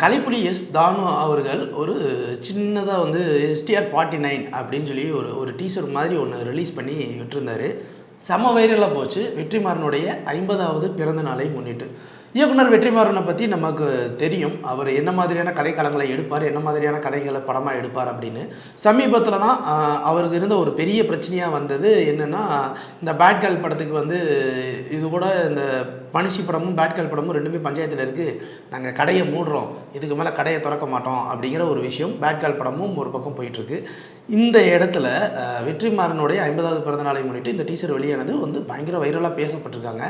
Kalaipuli S தானு அவர்கள் ஒரு சின்னதாக வந்து எஸ்டிஆர் ஃபார்ட்டி நைன் அப்படின்னு சொல்லி ஒரு ஒரு டீசர் மாதிரி ஒன்று ரிலீஸ் பண்ணி விட்டுருந்தாரு. செம வைரலாக போச்சு. வெற்றிமாறனுடைய ஐம்பதாவது பிறந்த நாளை முன்னிட்டு. இயக்குனர் வெற்றிமாறனை பற்றி நமக்கு தெரியும். அவர் என்ன மாதிரியான கதைக்களங்களை எடுப்பார் என்ன மாதிரியான கதைகளை படமாக எடுப்பார் அப்படின்னு. சமீபத்தில் தான் அவருக்கு இருந்த ஒரு பெரிய பிரச்சனையாக வந்தது என்னென்னா இந்த பேட் கேர்ள் படத்துக்கு வந்து இது கூட இந்த மனுஷி படமும் பேட் கேர்ள் படமும் ரெண்டுமே பஞ்சாயத்தில் இருக்குது நாங்கள் கடையை மூடுறோம். இதுக்கு மேலே கடையை திறக்க மாட்டோம் அப்படிங்கிற ஒரு விஷயம் பேட் கேர்ள் படமும் ஒரு பக்கம் போயிட்டுருக்கு. இந்த இடத்துல வெற்றிமாறனுடைய ஐம்பதாவது பிறந்த நாளை முன்னிட்டு இந்த டீச்சர் வெளியானது வந்து பயங்கர வைரலாக பேசப்பட்டிருக்காங்க.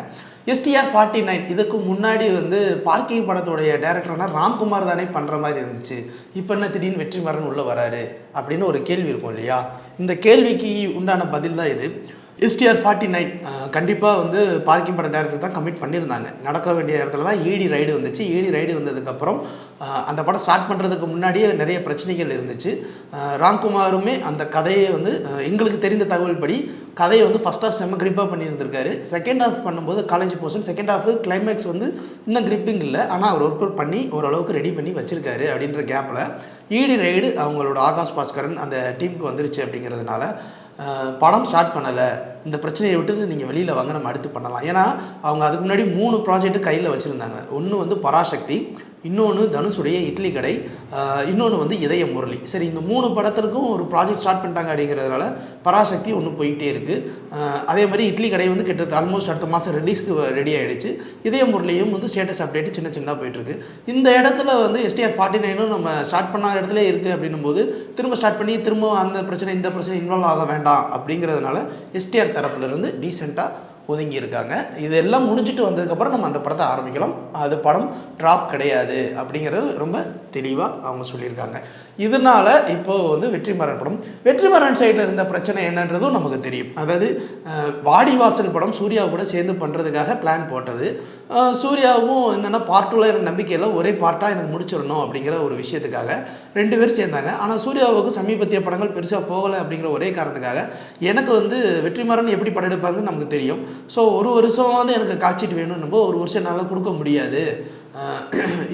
எஸ்டிஆர் ஃபார்ட்டி நைன் இதுக்கு முன்னாடி வந்து பார்க்கிங் படத்துடைய டேரக்டர்னா ராம்குமார் தானே பண்ணுற மாதிரி இருந்துச்சு. இப்போ என்ன திடீர்னு வெற்றிமாறன் உள்ளே வராரு அப்படின்னு ஒரு கேள்வி இருக்கும் இல்லையா? இந்த கேள்விக்கு உண்டான பதில் தான் இது. எஸ்டிஆர் ஃபார்ட்டி நைன் கண்டிப்பாக வந்து பார்க்கிங் பட டேரக்டர் தான் கமிட் பண்ணியிருந்தாங்க. நடக்க வேண்டிய இடத்துல தான் ஈடி ரைடு வந்துச்சு. ஏடி ரைடு வந்ததுக்கப்புறம் அந்த படம் ஸ்டார்ட் பண்ணுறதுக்கு முன்னாடியே நிறைய பிரச்சனைகள் இருந்துச்சு. ராம்குமாருமே அந்த கதையை வந்து எங்களுக்கு தெரிந்த தகவல் படி கதையை வந்து ஃபஸ்ட் ஹாஃப் செம்ம கிரிப்பாக பண்ணியிருந்திருக்காரு. செகண்ட் ஹாஃப் பண்ணும்போது college portion second half climax வந்து இன்னும் கிரிப்பிங் இல்லை. ஆனால் அவர் ஒர்க் அவுட் பண்ணி ஓரளவுக்கு ரெடி பண்ணி வச்சிருக்காரு அப்படின்ற கேப்பில் ஈடி ரைடு அவங்களோட ஆகாஷ் பாஸ்கரன் அந்த டீமுக்கு வந்துருச்சு அப்படிங்கிறதுனால படம் ஸ்டார்ட் பண்ணலை. இந்த பிரச்சனையை விட்டு நீங்கள் வெளியில் வாங்க நம்ம அடுத்து பண்ணலாம். ஏன்னா அவங்க அதுக்கு முன்னாடி மூணு ப்ராஜெக்ட்டு கையில் வச்சுருந்தாங்க. ஒன்று வந்து பராசக்தி இன்னொன்று தனுஷுடைய இட்லி கடை இன்னொன்று வந்து இதய முரளி. சரி இந்த மூணு படத்திற்கும் ஒரு ப்ராஜெக்ட் ஸ்டார்ட் பண்ணிட்டாங்க அப்படிங்கிறதுனால பராசக்தி ஒன்று போயிட்டே இருக்குது அதே மாதிரி இட்லி கடை வந்து கிட்டத்தட்ட ஆல்மோஸ்ட் அடுத்த மாதம் ரிலீஸ்க்கு ரெடி ஆகிடுச்சு இதய முரளியும் வந்து ஸ்டேட்டஸ் அப்டேட் சின்ன சின்னதாக போயிட்டுருக்கு. இந்த இடத்துல வந்து எஸ்டிஆர் ஃபார்ட்டி நைனும் நம்ம ஸ்டார்ட் பண்ண இடத்துல இருக்குது அப்படின்னும் போது திரும்ப ஸ்டார்ட் பண்ணி திரும்ப அந்த பிரச்சனை இந்த பிரச்சனை இன்வால்வ் ஆக வேண்டாம் அப்படிங்கிறதுனால எஸ்டிஆர் தரப்புலேருந்து டீசெண்டாக ஒதுங்கி இருக்காங்க இதெல்லாம் முடிஞ்சிட்டு வந்ததுக்கப்புறம் நம்ம அந்த படத்தை ஆரம்பிக்கலாம். அது படம் ட்ராப் கிடையாது அப்படிங்கிறது ரொம்ப தெளிவாக அவங்க சொல்லியிருக்காங்க. இதனால இப்போது வந்து வெற்றிமாறன் படம். வெற்றிமாறன் சைடில் இருந்த பிரச்சனை என்னன்றதும் நமக்கு தெரியும். அதாவது வாடிவாசல் படம் சூர்யா கூட சேர்ந்து பண்ணுறதுக்காக பிளான் போட்டது. சூர்யாவும் என்னென்னா பார்ட் டூவில் எனக்கு நம்பிக்கை இல்லை. ஒரே பார்ட்டாக எனக்கு முடிச்சிடணும் அப்படிங்கிற ஒரு விஷயத்துக்காக ரெண்டு பேரும் சேர்ந்தாங்க. ஆனால் சூர்யாவுக்கு சமீபத்திய படங்கள் பெருசாக போகலை அப்படிங்கிற ஒரே காரணத்துக்காக எனக்கு வந்து வெற்றிமாறன் எப்படி படம் எடுப்பாங்கன்னு நமக்கு தெரியும். ஸோ ஒரு வருஷம் வந்து எனக்கு காட்சிட்டு வேணும்னும் ஒரு வருஷம் என்னால் கொடுக்க முடியாது.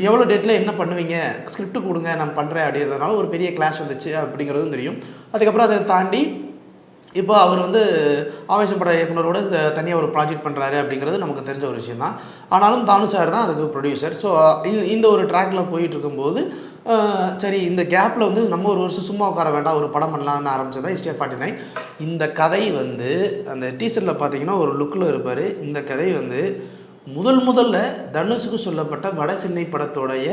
எவ்வளோ டேட்டில் என்ன பண்ணுவீங்க? ஸ்கிரிப்ட் கொடுங்க நான் பண்ணுறேன் அப்படிங்கிறதுனால ஒரு பெரிய கிளாஷ் வந்துச்சு அப்படிங்கிறதும் தெரியும். அதுக்கப்புறம் அதை தாண்டி இப்போ அவர் வந்து ஆவேசம் பட இயக்குனரோட தனியாக ஒரு ப்ராஜெக்ட் பண்ணுறாரு அப்படிங்கிறது நமக்கு தெரிஞ்ச ஒரு விஷயம் தான் ஆனாலும் தானு சார் தான் அதுக்கு ப்ரொடியூசர் ஸோ இந்த ஒரு ட்ராக்ல போயிட்டு இருக்கும்போது சரி இந்த கேப்பில் வந்து நம்ம ஒரு வருஷம் சும்மா உட்கார வேண்டாம் ஒரு படம் பண்ணலாம்னு ஆரம்பிச்சதா எஸ்டிஆர் ஃபார்ட்டி நைன் இந்த கதை வந்து அந்த டீசரில் பார்த்தீங்கன்னா ஒரு லுக்கில் இருப்பார். இந்த கதை வந்து முதல் முதல்ல தனுஷுக்கு சொல்லப்பட்ட வட சென்னை படத்தோடைய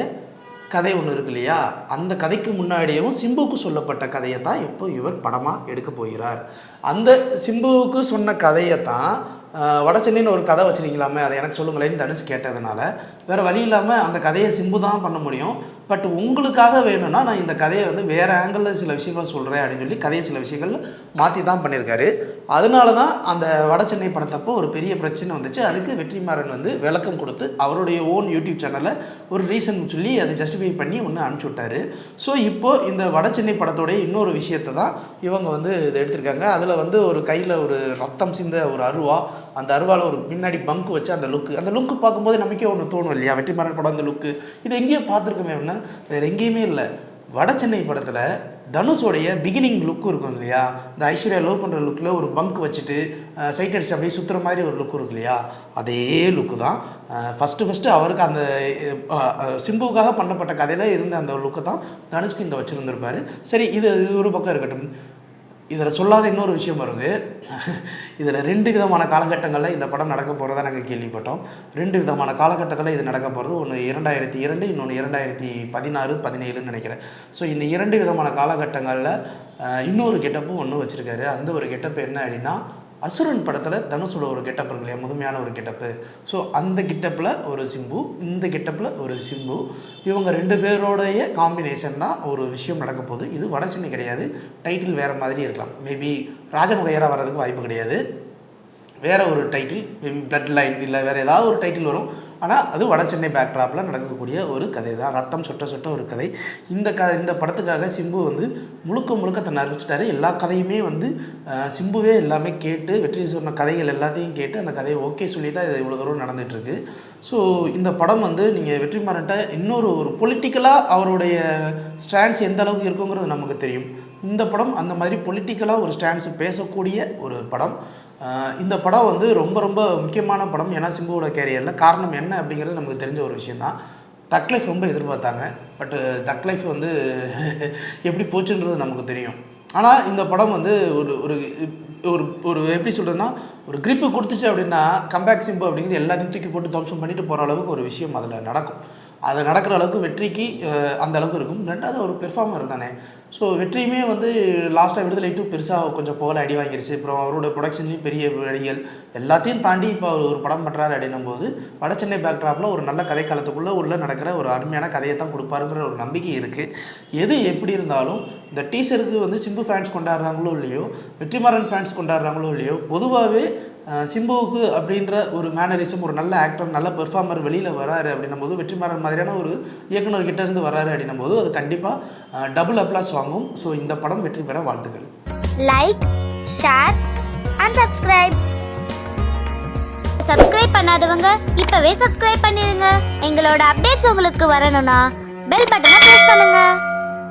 கதை ஒன்று இருக்கு இல்லையா? அந்த கதைக்கு முன்னாடியும் சிம்புவுக்கு சொல்லப்பட்ட கதையை தான் இப்போ இவர் படமாக எடுக்க போகிறார். அந்த சிம்புவுக்கு சொன்ன கதையை தான் ஆஹ், வட சென்னைன்னு ஒரு கதை வச்சுருக்கீங்களாமே அதை எனக்கு சொல்லுங்களேன்னு தனுஷ் கேட்டதுனால வேறு வழி இல்லாமல் அந்த கதையை சிம்பு தான் பண்ண முடியும். பட் உங்களுக்காக வேணும்னா நான் இந்த கதையை வந்து வேறு ஆங்கிளில் சில விஷயங்கள் சொல்கிறேன் அப்படின்னு சொல்லி கதையை சில விஷயங்கள் மாற்றி தான் பண்ணியிருக்காரு. அதனால தான் அந்த வட சென்னை படத்தப்போ ஒரு பெரிய பிரச்சனை வந்துச்சு. அதுக்கு வெற்றிமாறன் வந்து விளக்கம் கொடுத்து அவருடைய ஓன் யூடியூப் சேனலில் ஒரு ரீசன் சொல்லி அதை ஜஸ்டிஃபை பண்ணி ஒன்று அனுப்பிச்சி விட்டாரு. ஸோ இப்போது இந்த வட சென்னை படத்தோடைய இன்னொரு விஷயத்தை தான் இவங்க வந்து இதை எடுத்திருக்காங்க. அதில் வந்து ஒரு கையில் ஒரு ரத்தம் சிந்த ஒரு அருவா அந்த அருவாவில் ஒரு பின்னாடி பங்க் வச்சு அந்த லுக்கு அந்த லுக்கு பார்க்கும்போது நமக்கே ஒன்று தோணும் இல்லையா? வெற்றிமாறன் படம் அந்த லுக்கு இது எங்கேயோ பார்த்துருக்கோமே அப்படின்னா வேறு எங்கேயுமே இல்லை. வட சென்னை படத்தில் தனுஷோடைய பிகினிங் லுக் இருக்கும் இல்லையா? இந்த ஐஸ்வர்யா லவ் பண்ணுற லுக்கில் ஒரு பங்க் வச்சுட்டு சைட் அடிச்சு அப்படியே சுற்றுற மாதிரி ஒரு லுக் இருக்கு இல்லையா? அதே லுக்கு தான். ஃபஸ்ட்டு ஃபஸ்ட்டு அவருக்கு அந்த சிம்புவுக்காக பண்ணப்பட்ட கதையில் இருந்த அந்த லுக்கு தான் தனுஷ்க்கு இங்கே வச்சுருந்துருப்பாரு. சரி இது இது ஒரு பக்கம் இருக்கட்டும். இதில் சொல்லாத இன்னொரு விஷயம் வருது. இதில் ரெண்டு விதமான காலகட்டங்களில் இந்த படம் நடக்க போகிறதா நாங்கள் கேள்விப்பட்டோம். ரெண்டு விதமான காலகட்டத்தில் இது நடக்க போகிறது ஒன்று இரண்டாயிரத்தி இரண்டு இன்னொன்று இரண்டாயிரத்தி பதினாறு பதினேழுன்னு நினைக்கிறேன். ஸோ இந்த இரண்டு விதமான காலகட்டங்களில் இன்னொரு கெட்டப்பும் ஒன்று வச்சுருக்காரு. அந்த ஒரு கெட்டப்பு என்ன அப்படின்னா அசுரன் படத்தில் தனுஷோட ஒரு கெட்டப் இருக்கு இல்லையா? முதுமையான ஒரு கெட்டப்பு ஸோ அந்த கெட்டப்பில் ஒரு சிம்பு இந்த கெட்டப்பில் ஒரு சிம்பு. இவங்க ரெண்டு பேரோடைய காம்பினேஷன் தான் ஒரு விஷயம் நடக்க போகுது. இது வடசென்னை கிடையாது. டைட்டில் வேறு மாதிரி இருக்கலாம். மேபி ராஜமுகையராக வர்றதுக்கு வாய்ப்பு கிடையாது. வேறு ஒரு டைட்டில் மேபி பிளட் லைன் இல்லை வேறு ஏதாவது ஒரு டைட்டில் வரும். ஆனால் அது வட சென்னை பேக்ட்ராப்பில் நடக்கக்கூடிய ஒரு கதை தான் ரத்தம் சொட்ட சொட்ட ஒரு கதை. இந்த க இந்த படத்துக்காக சிம்பு வந்து முழுக்க முழுக்க தன்னை அறிவிச்சிட்டாரு. எல்லா கதையுமே வந்து சிம்புவே எல்லாமே கேட்டு வெற்றி சொன்ன கதைகள் எல்லாத்தையும் கேட்டு அந்த கதையை ஓகே சொல்லி தான் இது இவ்வளோ தூரம் நடந்துகிட்ருக்கு ஸோ இந்த படம் வந்து நீங்கள் வெற்றிமாறன்ட்ட இன்னொரு ஒரு பொலிட்டிக்கலாக அவருடைய ஸ்டாண்ட்ஸ் எந்த அளவுக்கு இருக்குங்கிறது நமக்கு தெரியும். இந்த படம் அந்த மாதிரி பொலிட்டிக்கலாக ஒரு ஸ்டாண்ட்ஸ் பேசக்கூடிய ஒரு படம். இந்த படம் வந்து ரொம்ப ரொம்ப முக்கியமான படம். ஏன்னா சிம்புவோட கேரியரில் காரணம் என்ன அப்படிங்கிறது நமக்கு தெரிஞ்ச ஒரு விஷயந்தான் தக் லைஃப் ரொம்ப எதிர்பார்த்தாங்க. பட்டு தக் லைஃப் வந்து எப்படி போச்சுன்றது நமக்கு தெரியும். ஆனால் இந்த படம் வந்து ஒரு ஒரு ஒரு ஒரு எப்படி சொல்கிறதுன்னா ஒரு கிரிப்பு கொடுத்துச்சு அப்படின்னா கம்பேக் சிம்பு அப்படிங்கிறது எல்லாத்தையும் தூக்கி போட்டு துவம்சம் பண்ணிட்டு போகிற அளவுக்கு ஒரு விஷயம் அதில் நடக்கும். அது நடக்கிற அளவுக்கு வெற்றிக்கு அந்த அளவுக்கு இருக்கும். ரெண்டாவது ஒரு பெர்ஃபார்மர் தானே. ஸோ வெற்றியுமே வந்து லாஸ்ட்டாக விடுதலை டூ பெருசாக கொஞ்சம் போகல அடி வாங்கிருச்சு. அப்புறம் அவரோட ப்ரொடக்ஷன்லேயும் பெரிய வழிகள் எல்லாத்தையும் தாண்டி இப்போ அவர் ஒரு படம் பண்ணுறாரு அப்படின்னும் போது வட சென்னை பேக்ட்ராப்பில் ஒரு நல்ல கதை உள்ளே நடக்கிற ஒரு அருமையான கதையை தான் கொடுப்பாருங்கிற ஒரு நம்பிக்கை இருக்குது எது எப்படி இருந்தாலும் இந்த டீசருக்கு வந்து சிம்பு ஃபேன்ஸ் கொண்டாடுறாங்களோ இல்லையோ வெற்றிமாறன் ஃபேன்ஸ் கொண்டாடுறாங்களோ இல்லையோ பொதுவாகவே சிம்புவுக்கு அப்படின்ற ஒரு மேனரிசம் ஒரு நல்ல ஆக்டர் நல்ல பெர்ஃபார்மர் வெளியில் வராரு அப்படின்னும் போது வெற்றிமாறன் மாதிரியான ஒரு இயக்குனர்கிட்ட இருந்து வராரு அப்படின்னும் போது அது கண்டிப்பாக டபுள் அப்ளாஸ் வாங்கும். ஸோ இந்த படம் வெற்றி பெற வாழ்த்துக்கள். Like share and subscribe subscribe பண்ணாதவங்க இப்பவே சப்ஸ்கிரைப் பண்ணிருங்க. எங்களோட அப்டேட்ஸ் உங்களுக்கு வரணும்னா பெல் பட்டனை பிரஸ் பண்ணுங்க.